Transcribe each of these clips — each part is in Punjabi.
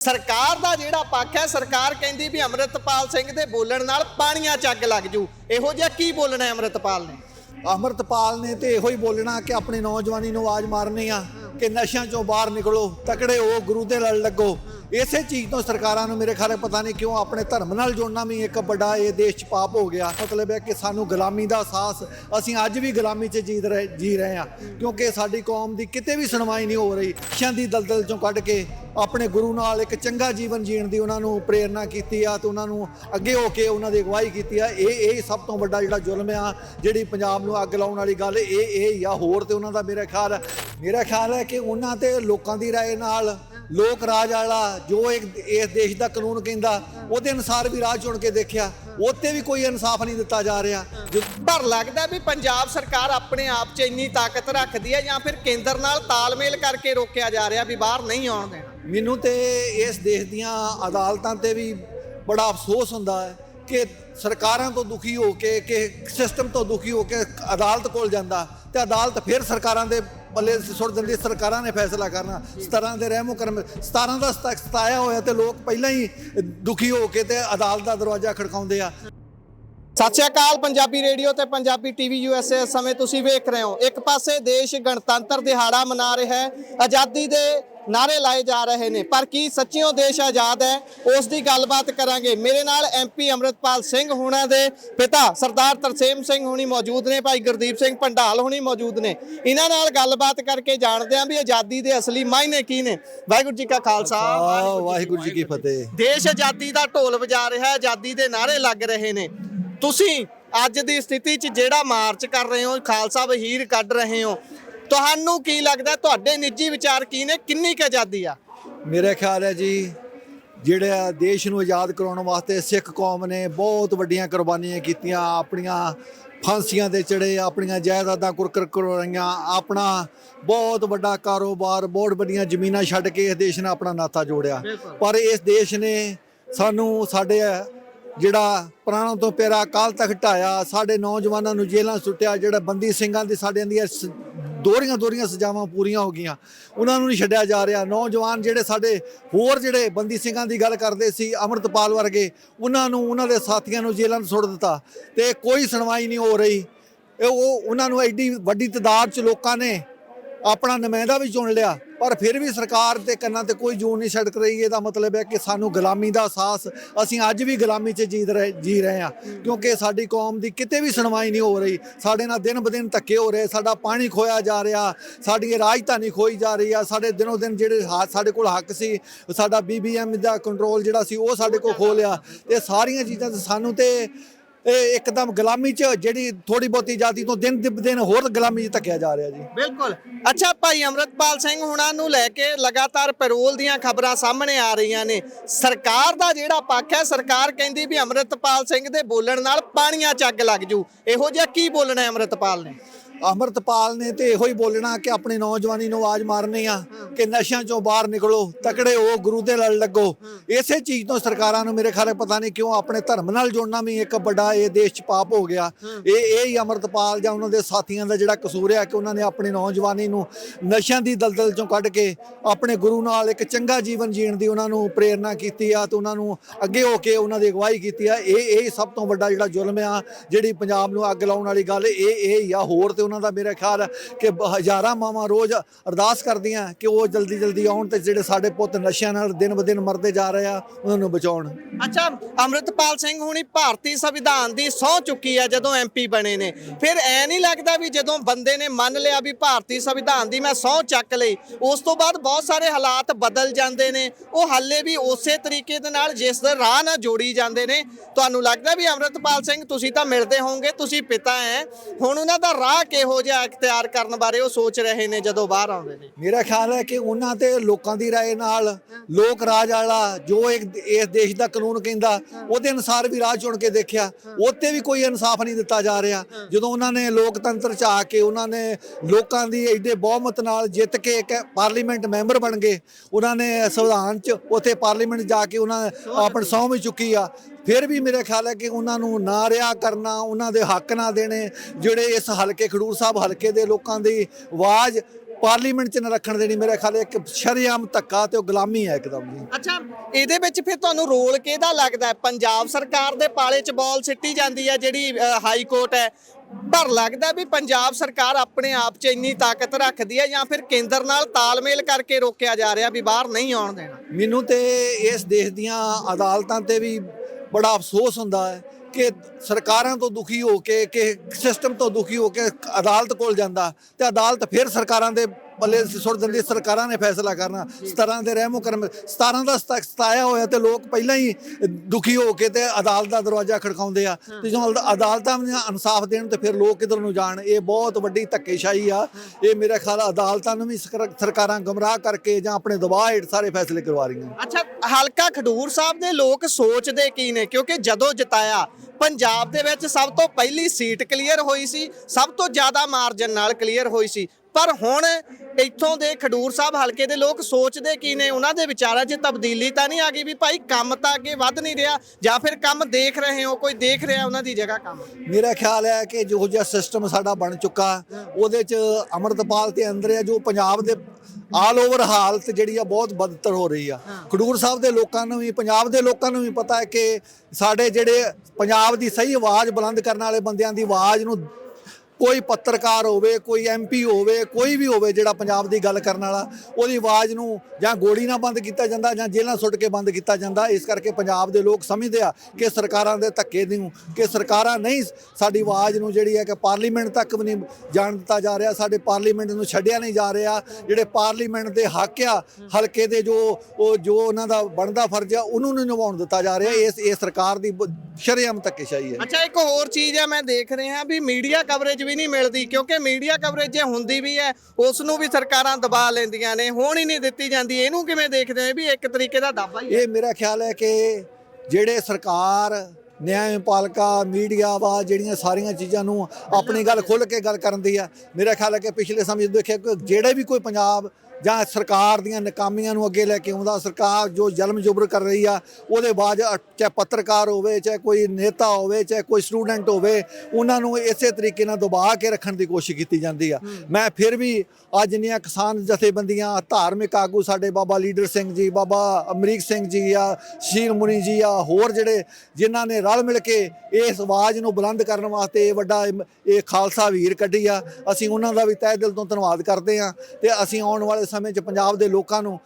ਸਰਕਾਰ ਦਾ ਜਿਹੜਾ ਪੱਖ ਹੈ, ਸਰਕਾਰ ਕਹਿੰਦੀ ਵੀ ਅੰਮ੍ਰਿਤਪਾਲ ਸਿੰਘ ਦੇ ਬੋਲਣ ਨਾਲ ਪਾਣੀਆਂ ਚੱਗ ਲੱਗ ਜੂ। ਇਹੋ ਜਿਹਾ ਕੀ ਬੋਲਣਾ ਹੈ ਅੰਮ੍ਰਿਤਪਾਲ ਨੇ? ਅਮਰਤਪਾਲ ਨੇ ਤੇ ਇਹੋ ਹੀ ਬੋਲਣਾ ਕਿ ਆਪਣੀ ਨੌਜਵਾਨੀ ਨੂੰ ਆਵਾਜ਼ ਮਾਰਨੀ ਆ। ਕਿ ਨਸ਼ਿਆਂ ਚੋਂ ਬਾਹਰ ਨਿਕਲੋ, ਤਕੜੇ ਹੋ, ਗੁਰੂ ਦੇ ਲੜ ਲੱਗੋ। ਇਸੇ ਚੀਜ਼ ਤੋਂ ਸਰਕਾਰਾਂ ਨੂੰ ਮੇਰੇ ਖਿਆਲ ਪਤਾ ਨਹੀਂ ਕਿਉਂ ਆਪਣੇ ਧਰਮ ਨਾਲ ਜੋੜਨਾ ਵੀ ਇੱਕ ਵੱਡਾ ਇਹ ਦੇਸ਼ 'ਚ ਪਾਪ ਹੋ ਗਿਆ। ਮਤਲਬ ਹੈ ਕਿ ਸਾਨੂੰ ਗੁਲਾਮੀ ਦਾ ਅਹਿਸਾਸ, ਅਸੀਂ ਅੱਜ ਵੀ ਗੁਲਾਮੀ 'ਚ ਜੀ ਰਹੇ ਜੀ ਰਹੇ ਹਾਂ। ਕਿਉਂਕਿ ਸਾਡੀ ਕੌਮ ਦੀ ਕਿਤੇ ਵੀ ਸੁਣਵਾਈ ਨਹੀਂ ਹੋ ਰਹੀ। ਨਸ਼ਿਆਂ ਦੀ ਦਲਦਲ ਚੋਂ ਕੱਢ ਕੇ ਆਪਣੇ ਗੁਰੂ ਨਾਲ ਇੱਕ ਚੰਗਾ ਜੀਵਨ ਜੀਣ ਦੀ ਉਹਨਾਂ ਨੂੰ ਪ੍ਰੇਰਣਾ ਕੀਤੀ ਆ ਤੇ ਉਹਨਾਂ ਨੂੰ ਅੱਗੇ ਹੋ ਕੇ ਉਹਨਾਂ ਦੀ ਅਗਵਾਈ ਕੀਤੀ ਆ। ਇਹ ਇਹ ਸਭ ਤੋਂ ਵੱਡਾ ਜਿਹੜਾ ਜ਼ੁਲਮ ਆ, ਜਿਹੜੀ ਪੰਜਾਬ ਨੂੰ ਅੱਗ ਲਾਉਣ ਵਾਲੀ ਗੱਲ, ਇਹ ਇਹ ਹੀ ਆ। ਹੋਰ ਤੇ ਉਹਨਾਂ ਦਾ ਮੇਰਾ ਖਿਆਲ ਹੈ ਮੇਰਾ ਖਿਆਲ ਹੈ ਕਿ ਉਹਨਾਂ ਤੇ ਲੋਕਾਂ ਦੀ ਰਾਏ ਨਾਲ ਲੋਕ ਰਾਜ ਵਾਲਾ ਜੋ ਇੱਕ ਇਸ ਦੇਸ਼ ਦਾ ਕਾਨੂੰਨ ਕਹਿੰਦਾ ਉਹਦੇ ਅਨੁਸਾਰ ਵੀ ਰਾਜ ਚੁਣ ਕੇ ਦੇਖਿਆ। ਉੱਤੇ ਵੀ ਕੋਈ ਇਨਸਾਫ ਨਹੀਂ ਦਿੱਤਾ ਜਾ ਰਿਹਾ। ਪਰ ਲੱਗਦਾ ਵੀ ਪੰਜਾਬ ਸਰਕਾਰ ਆਪਣੇ ਆਪ 'ਚ ਇੰਨੀ ਤਾਕਤ ਰੱਖਦੀ ਹੈ ਜਾਂ ਫਿਰ ਕੇਂਦਰ ਨਾਲ ਤਾਲਮੇਲ ਕਰਕੇ ਰੋਕਿਆ ਜਾ ਰਿਹਾ ਵੀ ਬਾਹਰ ਨਹੀਂ ਆਉਣ ਦੇਣਾ। ਮੈਨੂੰ ਤੇ ਇਸ ਦੇਸ਼ ਦੀਆਂ ਅਦਾਲਤਾਂ ਤੇ ਵੀ ਬੜਾ ਅਫਸੋਸ ਹੁੰਦਾ ਹੈ ਕਿ ਸਰਕਾਰਾਂ ਤੋਂ ਦੁਖੀ ਹੋ ਕੇ ਕਿ ਸਿਸਟਮ ਤੋਂ ਦੁਖੀ ਹੋ ਕੇ ਅਦਾਲਤ ਕੋਲ ਜਾਂਦਾ ਤੇ ਅਦਾਲਤ ਫਿਰ ਸਰਕਾਰਾਂ ਦੇ ਬੱਲੇ ਸੁੱਟ ਦਿੰਦੀ, ਸਰਕਾਰਾਂ ਨੇ ਫੈਸਲਾ ਕਰਨਾ 17 ਦੇ ਰਹਿਮੋ ਕਰਮ 17 ਦਾ ਸਤਾ- ਸਤਾਇਆ ਹੋਇਆ ਤੇ ਲੋਕ ਪਹਿਲਾਂ ਹੀ ਦੁਖੀ ਹੋ ਕੇ ਤੇ ਅਦਾਲਤ ਦਾ ਦਰਵਾਜ਼ਾ ਖੜਕਾਉਂਦੇ ਆ। ਸਤਿ ਸ਼੍ਰੀ ਅਕਾਲ, ਪੰਜਾਬੀ ਰੇਡੀਓ ਤੇ ਪੰਜਾਬੀ ਟੀਵੀ ਯੂਐਸਏ ਇਸ ਸਮੇਂ ਤੁਸੀਂ ਵੇਖ ਰਹੇ ਹੋ। ਇੱਕ ਪਾਸੇ ਦੇਸ਼ ਗਣਤੰਤਰ ਦਿਹਾੜਾ ਮਨਾ ਰਿਹਾ ਹੈ, ਆਜ਼ਾਦੀ ਦੇ ਨਾਰੇ ਲਾਏ ਜਾ ਰਹੇ ਨੇ। ਪਰ ਕੀ ਸੱਚਿਓ ਦੇਸ਼ ਆਜ਼ਾਦ ਹੈ? ਉਸ ਦੀ ਗੱਲਬਾਤ ਕਰਾਂਗੇ। ਮੇਰੇ ਨਾਲ ਐਮਪੀ ਅੰਮ੍ਰਿਤਪਾਲ ਸਿੰਘ ਹੁਣਾਂ ਦੇ ਪਿਤਾ ਸਰਦਾਰ ਤਰਸੇਮ ਸਿੰਘ ਹੁਣੀ ਮੌਜੂਦ ਨੇ ਭਾਈ ਗੁਰਦੀਪ ਸਿੰਘ ਭੰਡਾਲ ਹੁਣੀ ਮੌਜੂਦ ਨੇ। ਇਹਨਾਂ ਨਾਲ ਗੱਲਬਾਤ ਕਰਕੇ ਜਾਣਦੇ ਹਾਂ ਵੀ ਆਜ਼ਾਦੀ ਦੇ ਅਸਲੀ ਮਾਇਨੇ ਕੀ ਨੇ। ਵਾਹਿਗੁਰੂ ਜੀ ਕਾ ਖਾਲਸਾ ਆ ਵਾਹਿਗੁਰੂ ਜੀ ਕੀ ਫਤਿਹ। ਦੇਸ਼ ਆਜ਼ਾਦੀ ਦਾ ਢੋਲ ਵਜਾ ਰਿਹਾ ਹੈ ਆਜ਼ਾਦੀ ਦੇ ਨਾਰੇ ਲੱਗ ਰਹੇ ਨੇ। ਤੁਸੀਂ ਅੱਜ ਦੀ ਸਥਿਤੀ 'ਚ ਜਿਹੜਾ ਮਾਰਚ ਕਰ ਰਹੇ ਹੋ ਖਾਲਸਾ ਵਹੀਰ ਕੱਢ ਰਹੇ ਹੋ ਤੁਹਾਨੂੰ ਕੀ ਲੱਗਦਾ ਤੁਹਾਡੇ ਨਿੱਜੀ ਵਿਚਾਰ ਕੀ ਨੇ? ਕਿੰਨੀ ਕੁ ਆਜ਼ਾਦੀ ਆ? ਮੇਰਾ ਖਿਆਲ ਹੈ ਜੀ ਜਿਹੜਾ ਦੇਸ਼ ਨੂੰ ਆਜ਼ਾਦ ਕਰਾਉਣ ਵਾਸਤੇ ਸਿੱਖ ਕੌਮ ਨੇ ਬਹੁਤ ਵੱਡੀਆਂ ਕੁਰਬਾਨੀਆਂ ਕੀਤੀਆਂ ਆਪਣੀਆਂ ਫਾਂਸੀਆਂ ਤੇ ਚੜੇ ਆਪਣੀਆਂ ਜਾਇਦਾਦਾਂ ਕੁਰਕਰ ਕਰਵਾਈਆਂ ਆਪਣਾ ਬਹੁਤ ਵੱਡਾ ਕਾਰੋਬਾਰ ਬਹੁਤ ਵੱਡੀਆਂ ਜ਼ਮੀਨਾਂ ਛੱਡ ਕੇ ਇਸ ਦੇਸ਼ ਨੇ ਆਪਣਾ ਨਾਤਾ ਜੋੜਿਆ। ਪਰ ਇਸ ਦੇਸ਼ ਨੇ ਸਾਨੂੰ ਸਾਡੇ ਜਿਹੜਾ ਪ੍ਰਾਣਾਂ ਤੋਂ ਪਿਆਰਾ ਕਾਲ ਤੱਕ ਢਾਇਆ ਸਾਡੇ ਨੌਜਵਾਨਾਂ ਨੂੰ ਜੇਲ੍ਹਾਂ ਸੁੱਟਿਆ, ਜਿਹੜਾ ਬੰਦੀ ਸਿੰਘਾਂ ਦੀ ਸਾਡਿਆਂ ਦੀਆਂ ਸ- ਦੋਹਰੀਆਂ ਦੋਹਰੀਆਂ ਸਜ਼ਾਵਾਂ ਪੂਰੀਆਂ ਹੋ ਗਈਆਂ, ਉਹਨਾਂ ਨੂੰ ਨਹੀਂ ਛੱਡਿਆ ਜਾ ਰਿਹਾ। ਨੌਜਵਾਨ ਜਿਹੜੇ ਸਾਡੇ ਹੋਰ ਜਿਹੜੇ ਬੰਦੀ ਸਿੰਘਾਂ ਦੀ ਗੱਲ ਕਰਦੇ ਸੀ, ਅਮਰਤਪਾਲ ਵਰਗੇ, ਉਹਨਾਂ ਨੂੰ, ਉਹਨਾਂ ਦੇ ਸਾਥੀਆਂ ਨੂੰ ਜੇਲ੍ਹਾਂ 'ਚ ਸੁੱਟ ਦਿੱਤਾ ਤੇ ਕੋਈ ਸੁਣਵਾਈ ਨਹੀਂ ਹੋ ਰਹੀ। ਇਹ ਉਹ, ਉਹਨਾਂ ਨੂੰ ਐਡੀ ਵੱਡੀ ਤਾਦਾਦ 'ਚ ਲੋਕਾਂ ਨੇ ਆਪਣਾ ਨੁਮਾਇੰਦਾ ਵੀ ਚੁਣ ਲਿਆ, ਪਰ ਫਿਰ ਵੀ ਸਰਕਾਰ ਦੇ ਕੰਨਾਂ ਤੇ ਕੋਈ ਜੂਨ ਨਹੀਂ ਛੜਕ ਰਹੀ, ਇਹਦਾ ਮਤਲਬ ਹੈ ਕਿ ਸਾਨੂੰ ਗੁਲਾਮੀ ਦਾ ਅਹਿਸਾਸ, ਅਸੀਂ ਅੱਜ ਵੀ ਗੁਲਾਮੀ 'ਚ ਜੀ ਰਹੇ ਜੀ ਰਹੇ ਹਾਂ, ਕਿਉਂਕਿ ਸਾਡੀ ਕੌਮ ਦੀ ਕਿਤੇ ਵੀ ਸੁਣਵਾਈ ਨਹੀਂ ਹੋ ਰਹੀ, ਸਾਡੇ ਨਾਲ ਦਿਨ ਬਦਿਨ ਧੱਕੇ ਹੋ ਰਹੇ, ਸਾਡਾ ਪਾਣੀ ਖੋਇਆ ਜਾ ਰਿਹਾ ਸਾਡੀ ਰਾਜਧਾਨੀ ਖੋਈ ਜਾ ਰਹੀ ਆ, ਸਾਡੇ ਦਿਨੋ ਦਿਨ ਜਿਹੜੇ ਹਾ- ਸਾਡੇ ਕੋਲ ਹੱਕ ਸੀ, ਸਾਡਾ ਬੀਬੀਐਮ ਦਾ ਕੰਟਰੋਲ ਜਿਹੜਾ ਸੀ, ਉਹ ਸਾਡੇ ਕੋਲ ਖੋ ਲਿਆ, ਤੇ ਸਾਰੀਆਂ ਚੀਜ਼ਾਂ ਤੇ ਸਾਨੂੰ ਤੇ ਇੱਕਦਮ ਗੁਲਾਮੀ 'ਚ ਜਿਹੜੀ ਥੋੜੀ ਬਹੁਤੀ ਆਜ਼ਾਦੀ ਤੋਂ ਦਿਨ ਦਿਨ ਹੋਰ ਗੁਲਾਮੀ 'ਚ ਧੱਕਿਆ ਜਾ ਰਿਹਾ ਜੀ। ਬਿਲਕੁਲ। ਅੱਛਾ ਭਾਈ ਅਮਰਤਪਾਲ ਸਿੰਘ ਹੁਣਾਂ ਨੂੰ ਲੈ ਕੇ ਲਗਾਤਾਰ ਪੈਰੋਲ ਦੀਆਂ ਖਬਰਾਂ ਸਾਹਮਣੇ ਆ ਰਹੀਆਂ ਨੇ। ਸਰਕਾਰ ਦਾ ਜਿਹੜਾ ਪੱਖ ਹੈ, ਸਰਕਾਰ ਕਹਿੰਦੀ ਵੀ ਅਮਰਤਪਾਲ ਸਿੰਘ ਦੇ ਬੋਲਣ ਨਾਲ ਪਾਣੀਆਂ ਚ ਅੱਗ ਲੱਗ ਜੂ। ਇਹੋ ਜਿਹਾ ਕੀ ਬੋਲਣਾ ਹੈ ਅਮਰਤਪਾਲ ਨੇ? ਅਮਰਤਪਾਲ ਨੇ ਤੇ ਇਹੋ ਹੀ ਬੋਲਣਾ ਕਿ ਆਪਣੀ ਨੌਜਵਾਨੀ ਨੂੰ ਆਵਾਜ਼ ਮਾਰਨੀ ਆ ਕਿ ਨਸ਼ਿਆਂ ਚੋਂ ਬਾਹਰ ਨਿਕਲੋ ਤਕੜੇ ਹੋ ਗੁਰੂ ਦੇ ਲੜ ਲੱਗੋ। ਇਸੇ ਚੀਜ਼ ਤੋਂ ਸਰਕਾਰਾਂ ਨੂੰ ਮੇਰੇ ਖਿਆਲ ਪਤਾ ਨਹੀਂ ਕਿਉਂ ਆਪਣੇ ਧਰਮ ਨਾਲ ਜੋੜਨਾ ਵੀ ਇੱਕ ਵੱਡਾ ਇਹ ਦੇਸ਼ 'ਚ ਪਾਪ ਹੋ ਗਿਆ। ਇਹ ਇਹ ਹੀ ਅਮਰਤਪਾਲ ਜਾਂ ਉਹਨਾਂ ਦੇ ਸਾਥੀਆਂ ਦਾ ਜਿਹੜਾ ਕਸੂਰ ਹੈ ਕਿ ਉਹਨਾਂ ਨੇ ਆਪਣੀ ਨੌਜਵਾਨੀ ਨੂੰ ਨਸ਼ਿਆਂ ਦੀ ਦਲਦਲ ਚੋਂ ਕੱਢ ਕੇ ਆਪਣੇ ਗੁਰੂ ਨਾਲ ਇੱਕ ਚੰਗਾ ਜੀਵਨ ਜੀਣ ਦੀ ਉਹਨਾਂ ਨੂੰ ਪ੍ਰੇਰਣਾ ਕੀਤੀ ਆ ਤੇ ਉਹਨਾਂ ਨੂੰ ਅੱਗੇ ਹੋ ਕੇ ਉਹਨਾਂ ਦੀ ਅਗਵਾਈ ਕੀਤੀ ਆ। ਇਹ ਇਹ ਸਭ ਤੋਂ ਵੱਡਾ ਜਿਹੜਾ ਜ਼ੁਲਮ ਆ ਜਿਹੜੀ ਪੰਜਾਬ ਨੂੰ ਅੱਗ ਲਾਉਣ ਵਾਲੀ ਗੱਲ ਇਹ ਇਹ ਹੀ ਆ। ਹੋਰ ਤੇ ਉਹਨਾਂ ਦਾ ਮੇਰਾ ਖਿਆਲ ਹੈ ਕਿ ਹਜ਼ਾਰਾਂ ਮਾਵਾਂ ਰੋਜ਼ ਅਰਦਾਸ ਕਰਦੀਆਂ ਕਿ ਉਹ ਜਲਦੀ ਜਲਦੀ ਆਉਣ ਤੇ ਜਿਹੜੇ ਸਾਡੇ ਪੁੱਤ ਨਸ਼ਿਆਂ ਨਾਲ ਦਿਨ ਬ ਦਿਨ ਮਰਦੇ ਜਾ ਰਹੇ ਆ, ਉਹਨਾਂ ਨੂੰ ਬਚਾਉਣ। ਅੱਛਾ, ਅਮਰਿਤਪਾਲ ਸਿੰਘ ਹੁਣੀ ਭਾਰਤੀ ਸੰਵਿਧਾਨ ਦੀ ਸਹੁੰ ਚੁੱਕੀ ਹੈ ਜਦੋਂ ਐਮਪੀ ਬਣੇ ਨੇ। ਫਿਰ ਐ ਨਹੀਂ ਲੱਗਦਾ ਵੀ ਜਦੋਂ ਬੰਦੇ ਨੇ ਮੰਨ ਲਿਆ ਵੀ ਭਾਰਤੀ ਸੰਵਿਧਾਨ ਦੀ ਮੈਂ ਸਹੁੰ ਚੱਕ ਲਈ, ਉਸ ਤੋਂ ਬਾਅਦ ਬਹੁਤ ਸਾਰੇ ਹਾਲਾਤ ਬਦਲ ਜਾਂਦੇ ਨੇ। ਉਹ ਹਾਲੇ ਵੀ ਉਸੇ ਤਰੀਕੇ ਦੇ ਨਾਲ ਜਿਸ ਦੇ ਰਾਹ ਨਾਲ ਜੋੜੀ ਜਾਂਦੇ ਨੇ। ਤੁਹਾਨੂੰ ਲੱਗਦਾ ਵੀ ਅਮਰਿਤਪਾਲ ਸਿੰਘ ਤੁਸੀਂ ਤਾਂ ਮਿਲਦੇ ਹੋਵੋਗੇ, ਤੁਸੀਂ ਪਿਤਾ ਹੈ ਹੁਣ ਉਹਨਾਂ ਦਾ ਰਾਹ ਕਿਹੋ ਜਿਹਾ ਇਖਤਿਆਰ ਕਰਨ ਬਾਰੇ ਉਹ ਸੋਚ ਰਹੇ ਨੇ ਜਦੋਂ ਬਾਹਰ ਆਉਂਦੇ ਨੇ? ਮੇਰਾ ਖਿਆਲ ਹੈ ਕਿ ਉਹਨਾਂ ਤੇ ਲੋਕਾਂ ਦੀ ਰਾਏ ਨਾਲ ਲੋਕ ਰਾਜ ਵਾਲਾ ਜੋ ਇੱਕ ਇਸ ਦੇਸ਼ ਦਾ ਕਾਨੂੰਨ ਕਹਿੰਦਾ, ਉਹਦੇ ਅਨੁਸਾਰ ਵੀ ਰਾਜ ਚੁਣ ਕੇ ਦੇਖਿਆ। ਉੱਤੇ ਵੀ ਕੋਈ ਇਨਸਾਫ ਨਹੀਂ ਦਿੱਤਾ ਜਾ ਰਿਹਾ। ਜਦੋਂ ਉਹਨਾਂ ਨੇ ਲੋਕਤੰਤਰ ਚ ਆ ਕੇ ਉਹਨਾਂ ਨੇ ਲੋਕਾਂ ਦੀ ਐਡੇ ਬਹੁਮਤ ਨਾਲ ਜਿੱਤ ਕੇ ਇੱਕ ਪਾਰਲੀਮੈਂਟ ਮੈਂਬਰ ਬਣ ਗਏ, ਉਹਨਾਂ ਨੇ ਸੰਵਿਧਾਨ ਚ ਉੱਥੇ ਪਾਰਲੀਮੈਂਟ ਜਾ ਕੇ ਉਹਨਾਂ ਆਪਣੀ ਸਹੁੰ ਵੀ ਚੁੱਕੀ ਆ। ਫਿਰ ਵੀ ਮੇਰੇ ਖਿਆਲ ਹੈ ਕਿ ਉਹਨਾਂ ਨੂੰ ਨਾ ਰਿਆ ਕਰਨਾ ਉਹਨਾਂ ਦੇ ਹੱਕ ਨਾ ਦੇਣੇ ਜਿਹੜੇ ਇਸ ਹਲਕੇ ਖਡੂਰ ਸਾਹਿਬ ਹਲਕੇ ਦੇ ਲੋਕਾਂ ਦੀ ਆਵਾਜ਼ ਪਾਰਲੀਮੈਂਟ 'ਚ ਨਾ ਰੱਖਣ ਦੇਣੀ ਮੇਰੇ ਖਿਆਲ ਇੱਕ ਸ਼ਰੇਆਮ ਧੱਕਾ ਤੇ ਉਹ ਗੁਲਾਮੀ ਹੈ ਇੱਕਦਮ ਜੀ। ਅੱਛਾ ਇਹਦੇ ਵਿੱਚ ਫਿਰ ਤੁਹਾਨੂੰ ਰੋਲ ਕਿਹਦਾ ਲੱਗਦਾ ਪੰਜਾਬ ਸਰਕਾਰ ਦੇ ਪਾਲੇ 'ਚ ਬਾਲ ਸਿੱਟੀ ਜਾਂਦੀ ਹੈ ਜਿਹੜੀ ਹਾਈ ਕੋਰਟ ਹੈ। ਪਰ ਲੱਗਦਾ ਵੀ ਪੰਜਾਬ ਸਰਕਾਰ ਆਪਣੇ ਆਪ 'ਚ ਇੰਨੀ ਤਾਕਤ ਰੱਖਦੀ ਹੈ ਜਾਂ ਫਿਰ ਕੇਂਦਰ ਨਾਲ ਤਾਲਮੇਲ ਕਰਕੇ ਰੋਕਿਆ ਜਾ ਰਿਹਾ ਵੀ ਬਾਹਰ ਨਹੀਂ ਆਉਣ ਦੇਣਾ? ਮੈਨੂੰ ਤੇ ਇਸ ਦੇਸ਼ ਦੀਆਂ ਅਦਾਲਤਾਂ ਤੇ ਵੀ ਬੜਾ ਅਫਸੋਸ ਹੁੰਦਾ ਹੈ ਕਿ ਸਰਕਾਰਾਂ ਤੋਂ ਦੁਖੀ ਹੋ ਕੇ, ਕਿ ਸਿਸਟਮ ਤੋਂ ਦੁਖੀ ਹੋ ਕੇ ਅਦਾਲਤ ਕੋਲ ਜਾਂਦਾ ਤੇ ਅਦਾਲਤ ਫਿਰ ਸਰਕਾਰਾਂ ਦੇ ਪੱਲੇ ਸੁੱਟ ਦਿੰਦੀ ਸਰਕਾਰਾਂ ਨੇ ਫੈਸਲਾ ਕਰਨਾ 17 ਦੇ ਰਹਿਮੋ ਕਰਮ 17 ਦਾ ਸਤਾਇਆ ਹੋਇਆ ਤੇ ਲੋਕ ਪਹਿਲਾਂ ਹੀ ਦੁਖੀ ਹੋ ਕੇ ਤੇ ਅਦਾਲਤ ਦਾ ਦਰਵਾਜ਼ਾ ਖੜਕਾਉਂਦੇ ਆ। ਤੇ ਜਦੋਂ ਅਦਾਲਤਾਂ ਵੀ ਇਨਸਾਫ ਦੇਣ ਤੇ ਫਿਰ ਲੋਕ ਕਿਧਰ ਨੂੰ ਜਾਣ, ਇਹ ਬਹੁਤ ਵੱਡੀ ਧੱਕੇਸ਼ਾਹੀ ਆ। ਇਹ ਮੇਰੇ ਖਿਆਲ ਅਦਾਲਤਾਂ ਨੂੰ ਵੀ ਸਰਕਾਰਾਂ ਗਮਰਾਹ ਕਰਕੇ ਜਾਂ ਆਪਣੇ ਦਬਾਅ ਹੇਠ ਸਾਰੇ ਫੈਸਲੇ ਕਰਵਾ ਰਹੀਆਂ ਅੱਛਾ, ਹਲਕਾ ਖਡੂਰ ਸਾਹਿਬ ਦੇ ਲੋਕ ਸੋਚਦੇ ਕੀ ਨੇ? ਕਿਉਂਕਿ ਜਦੋਂ ਜਿਤਾਇਆ, ਪੰਜਾਬ ਦੇ ਵਿੱਚ ਸਭ ਤੋਂ ਪਹਿਲੀ ਸੀਟ ਕਲੀਅਰ ਹੋਈ ਸੀ, ਸਭ ਤੋਂ ਜ਼ਿਆਦਾ ਮਾਰਜਨ ਨਾਲ ਕਲੀਅਰ ਹੋਈ ਸੀ। ਪਰ ਹੁਣ ਇੱਥੋਂ ਦੇ ਖਡੂਰ ਸਾਹਿਬ ਹਲਕੇ ਦੇ ਲੋਕ ਸੋਚਦੇ ਕੀ ਨੇ? ਉਹਨਾਂ ਦੇ ਵਿਚਾਰਾਂ 'ਚ ਤਬਦੀਲੀ ਤਾਂ ਨਹੀਂ ਆ ਗਈ ਵੀ ਭਾਈ ਕੰਮ ਤਾਂ ਅੱਗੇ ਵੱਧ ਨਹੀਂ ਰਿਹਾ ਜਾਂ ਫਿਰ ਕੰਮ ਦੇਖ ਰਹੇ ਹੋ ਕੋਈ ਦੇਖ ਰਿਹਾ ਉਹਨਾਂ ਦੀ ਜਗ੍ਹਾ ਕੰਮ? ਮੇਰਾ ਖਿਆਲ ਹੈ ਕਿ ਜੋ ਜਿਹਾ ਸਿਸਟਮ ਸਾਡਾ ਬਣ ਚੁੱਕਾ ਉਹਦੇ ਚ ਅਮਰਤਪਾਲ ਤੇ ਅੰਦਰ ਆ ਜੋ ਪੰਜਾਬ ਦੇ ਆਲ ਓਵਰ ਹਾਲਤ ਜਿਹੜੀ ਆ ਬਹੁਤ ਬਦਤਰ ਹੋ ਰਹੀ ਆ। ਖਡੂਰ ਸਾਹਿਬ ਦੇ ਲੋਕਾਂ ਨੂੰ ਵੀ ਪੰਜਾਬ ਦੇ ਲੋਕਾਂ ਨੂੰ ਵੀ ਪਤਾ ਹੈ ਕਿ ਸਾਡੇ ਜਿਹੜੇ ਪੰਜਾਬ ਦੀ ਸਹੀ ਆਵਾਜ਼ ਬੁਲੰਦ ਕਰਨ ਵਾਲੇ ਬੰਦਿਆਂ ਦੀ ਆਵਾਜ਼ ਨੂੰ ਕੋਈ ਪੱਤਰਕਾਰ ਹੋਵੇ, ਕੋਈ ਐਮਪੀ ਹੋਵੇ, ਕੋਈ ਵੀ ਹੋਵੇ ਜਿਹੜਾ ਪੰਜਾਬ ਦੀ ਗੱਲ ਕਰਨ ਵਾਲਾ, ਉਹਦੀ ਆਵਾਜ਼ ਨੂੰ ਜਾਂ ਗੋਲੀ ਨਾਲ ਬੰਦ ਕੀਤਾ ਜਾਂਦਾ ਜਾਂ ਜੇਲ੍ਹਾਂ ਸੁੱਟ ਕੇ ਬੰਦ ਕੀਤਾ ਜਾਂਦਾ, ਇਸ ਕਰਕੇ ਪੰਜਾਬ ਦੇ ਲੋਕ ਸਮਝਦੇ ਆ ਕਿ ਸਰਕਾਰਾਂ ਦੇ ਧੱਕੇ ਨੂੰ ਕਿ ਸਰਕਾਰਾਂ ਨਹੀਂ, ਸਾਡੀ ਆਵਾਜ਼ ਨੂੰ ਜਿਹੜੀ ਹੈ ਕਿ ਪਾਰਲੀਮੈਂਟ ਤੱਕ ਵੀ ਨਹੀਂ ਜਾਣ ਦਿੱਤਾ ਜਾ ਰਿਹਾ, ਸਾਡੇ ਪਾਰਲੀਮੈਂਟ ਨੂੰ ਛੱਡਿਆ ਨਹੀਂ ਜਾ ਰਿਹਾ, ਜਿਹੜੇ ਪਾਰਲੀਮੈਂਟ ਦੇ ਹੱਕ ਆ, ਹਲਕੇ ਦੇ ਜੋ, ਉਹ ਜੋ ਉਹਨਾਂ ਦਾ ਬਣਦਾ ਫਰਜ਼ ਆ, ਉਹਨੂੰ ਨਹੀਂ ਨਿਭਾਉਣ ਦਿੱਤਾ ਜਾ ਰਿਹਾ, ਇਸ, ਇਹ ਸਰਕਾਰ ਦੀ ਬ- ਸ਼ਰੇਆਮ ਧੱਕੇਸ਼ਾਹੀ ਹੈ। ਅੱਛਾ, ਇੱਕ ਹੋਰ ਚੀਜ਼ ਹੈ ਮੈਂ ਦੇਖ ਰਿਹਾ ਵੀ ਮੀਡੀਆ ਕਵਰੇਜ ਵੀ ਨਹੀਂ ਮਿਲਦੀ, ਕਿਉਂਕਿ ਮੀਡੀਆ ਕਵਰੇਜ ਜੇ ਹੁੰਦੀ ਵੀ ਹੈ ਉਸ ਨੂੰ ਵੀ ਸਰਕਾਰਾਂ ਦਬਾ ਲੈਂਦੀਆਂ ਨੇ, ਹੁਣ ਹੀ ਨਹੀਂ ਦਿੱਤੀ ਜਾਂਦੀ, ਇਹਨੂੰ ਕਿਵੇਂ ਦੇਖਦੇ ਹੋ ਵੀ ਇੱਕ ਤਰੀਕੇ ਦਾ ਦਾਵਾ ਹੀ ਇਹ ਮੇਰਾ ਖਿਆਲ ਹੈ ਕਿ ਜਿਹੜੇ ਸਰਕਾਰ, ਨਿਆਂ ਨਿਆਂਪਾਲਕਾ ਮੀਡੀਆ ਵਾ, ਜਿਹੜੀਆਂ ਸਾਰੀਆਂ ਚੀਜ਼ਾਂ ਨੂੰ ਆਪਣੀ ਗੱਲ ਖੁੱਲ੍ਹ ਕੇ ਗੱਲ ਕਰਨ ਦੀ ਆ, ਮੇਰਾ ਖਿਆਲ ਹੈ ਕਿ ਪਿਛਲੇ ਸਮੇਂ ਦੇਖਿਆ ਕਿ ਜਿਹੜੇ ਵੀ ਕੋਈ ਪੰਜਾਬ ਜਾਂ ਸਰਕਾਰ ਦੀਆਂ ਨਾਕਾਮੀਆਂ ਨੂੰ ਅੱਗੇ ਲੈ ਕੇ ਆਉਂਦਾ ਸਰਕਾਰ ਜੋ ਜ਼ਲਮ ਜੁਬਰ ਕਰ ਰਹੀ ਆ ਉਹਦੇ ਬਾਅਦ ਚਾਹੇ ਪੱਤਰਕਾਰ ਹੋਵੇ ਚਾਹੇ ਕੋਈ ਨੇਤਾ ਹੋਵੇ ਚਾਹੇ ਕੋਈ ਸਟੂਡੈਂਟ ਹੋਵੇ ਉਹਨਾਂ ਨੂੰ ਇਸੇ ਤਰੀਕੇ ਨਾਲ ਦਬਾ ਕੇ ਰੱਖਣ ਦੀ ਕੋਸ਼ਿਸ਼ ਕੀਤੀ ਜਾਂਦੀ ਆ। ਮੈਂ ਫਿਰ ਵੀ ਅੱਜ ਜਿੰਨੀਆਂ ਕਿਸਾਨ ਜਥੇਬੰਦੀਆਂ ਧਾਰਮਿਕ ਆਗੂ ਸਾਡੇ ਬਾਬਾ ਲੀਡਰ ਸਿੰਘ ਜੀ ਬਾਬਾ ਅਮਰੀਕ ਸਿੰਘ ਜੀ ਆ ਸ਼ੀਰ ਮੁਨੀ ਜੀ ਆ ਹੋਰ ਜਿਹੜੇ ਜਿਨ੍ਹਾਂ ਨੇ ਰਲ ਮਿਲ ਕੇ ਇਸ ਆਵਾਜ਼ ਨੂੰ ਬੁਲੰਦ ਕਰਨ ਵਾਸਤੇ ਇਹ ਵੱਡਾ ਇਹ ਖਾਲਸਾ ਵੀਰ ਕੱਢੀ ਆ ਅਸੀਂ ਉਹਨਾਂ ਦਾ ਵੀ ਤਹਿ ਦਿਲ ਤੋਂ ਧੰਨਵਾਦ ਕਰਦੇ ਆ ਤੇ ਅਸੀਂ ਆਉਣ ਵਾਲੇ ਸਮੇਂ 'ਚ ਪੰਜਾਬ ਦੇ ਲੋਕਾਂ ਨੂੰ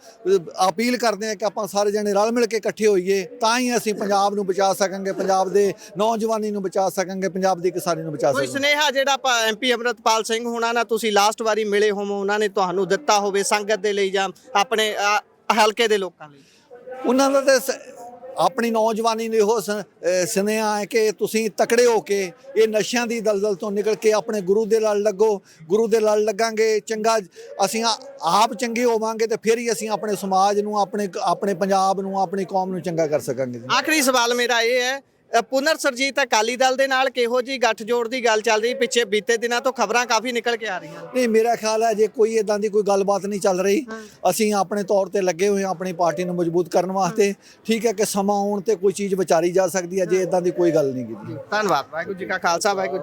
ਅਪੀਲ ਕਰਦੇ ਆ ਕਿ ਆਪਾਂ ਸਾਰੇ ਜਣੇ ਰਲ ਮਿਲ ਕੇ ਇਕੱਠੇ ਹੋਈਏ ਤਾਂ ਹੀ ਅਸੀਂ ਪੰਜਾਬ ਨੂੰ ਬਚਾ ਸਕਾਂਗੇ ਪੰਜਾਬ ਦੇ ਨੌਜਵਾਨੀ ਨੂੰ ਬਚਾ ਸਕਾਂਗੇ ਪੰਜਾਬ ਦੀ ਕਿਸਾਨੀ ਨੂੰ ਬਚਾ ਕੋਈ ਸਕਾਂਗੇ। ਸੁਨੇਹਾ ਜਿਹੜਾ ਐਮਪੀ ਅਮਰਤਪਾਲ ਸਿੰਘ ਹੁਣਾਂ ਨਾਲ ਤੁਸੀਂ ਲਾਸਟ ਵਾਰੀ ਮਿਲੇ ਹੋਵੋ ਉਹਨਾਂ ਨੇ ਤੁਹਾਨੂੰ ਦਿੱਤਾ ਹੋਵੇ ਸੰਗਤ ਦੇ ਲਈ ਜਾਂ ਆਪਣੇ ਹਲਕੇ ਦੇ ਲੋਕਾਂ ਲਈ? ਉਹਨਾਂ ਦਾ ਤੇ ਆਪਣੀ ਨੌਜਵਾਨੀ ਨੂੰ ਇਹੋ ਸ- ਸੁਨੇਹਾ ਹੈ ਕਿ ਤੁਸੀਂ ਤਕੜੇ ਹੋ ਕੇ ਇਹ ਨਸ਼ਿਆਂ ਦੀ ਦਲਦਲ ਤੋਂ ਨਿਕਲ ਕੇ ਆਪਣੇ ਗੁਰੂ ਦੇ ਲੜ ਲੱਗੋ, ਗੁਰੂ ਦੇ ਲੜ ਲੱਗਾਂਗੇ, ਚੰਗਾ, ਅਸੀਂ ਆਪ ਚੰਗੇ ਹੋਵਾਂਗੇ ਤੇ ਫਿਰ ਹੀ ਅਸੀਂ ਆਪਣੇ ਸਮਾਜ ਨੂੰ, ਆਪਣੇ ਆਪਣੇ ਪੰਜਾਬ ਨੂੰ, ਆਪਣੀ ਕੌਮ ਨੂੰ ਚੰਗਾ ਕਰ ਸਕਾਂਗੇ ਆਖਰੀ ਸਵਾਲ ਮੇਰਾ ਇਹ ਹੈ ਪੁਨਰ ਸਰਜੀਤ ਅਕਾਲੀ ਦਲ ਦੇ ਨਾਲ ਕਿਹੋ ਜੀ ਗੱਠਜੋੜ ਦੀ ਗੱਲ ਚੱਲ ਰਹੀ? ਪਿੱਛੇ ਬੀਤੇ ਦਿਨਾਂ ਤੋਂ ਖਬਰਾਂ ਕਾਫੀ ਨਿਕਲ ਕੇ ਆ ਰਹੀਆਂ। ਨਹੀਂ ਮੇਰਾ ਖਿਆਲ ਹੈ ਜੇ ਕੋਈ ਇਦਾਂ ਦੀ ਕੋਈ ਗੱਲਬਾਤ ਨਹੀਂ ਚੱਲ ਰਹੀ ਅਸੀਂ ਆਪਣੇ ਤੌਰ ਤੇ ਲੱਗੇ ਹੋਏ ਆਪਣੀ ਪਾਰਟੀ ਨੂੰ ਮਜ਼ਬੂਤ ਕਰਨ ਵਾਸਤੇ। ਠੀਕ ਹੈ ਕਿ ਸਮਾਂ ਆਉਣ ਤੇ ਕੋਈ ਚੀਜ਼ ਵਿਚਾਰੀ ਜਾ ਸਕਦੀ ਹੈ ਜੇ ਇਦਾਂ ਦੀ ਕੋਈ ਗੱਲ ਨਹੀਂ ਕੀਤੀ। ਧੰਨਵਾਦ। ਵਾਹਿਗੁਰੂ ਜੀ ਕਾ ਖਾਲਸਾ ਵਾਹਿਗੁਰੂ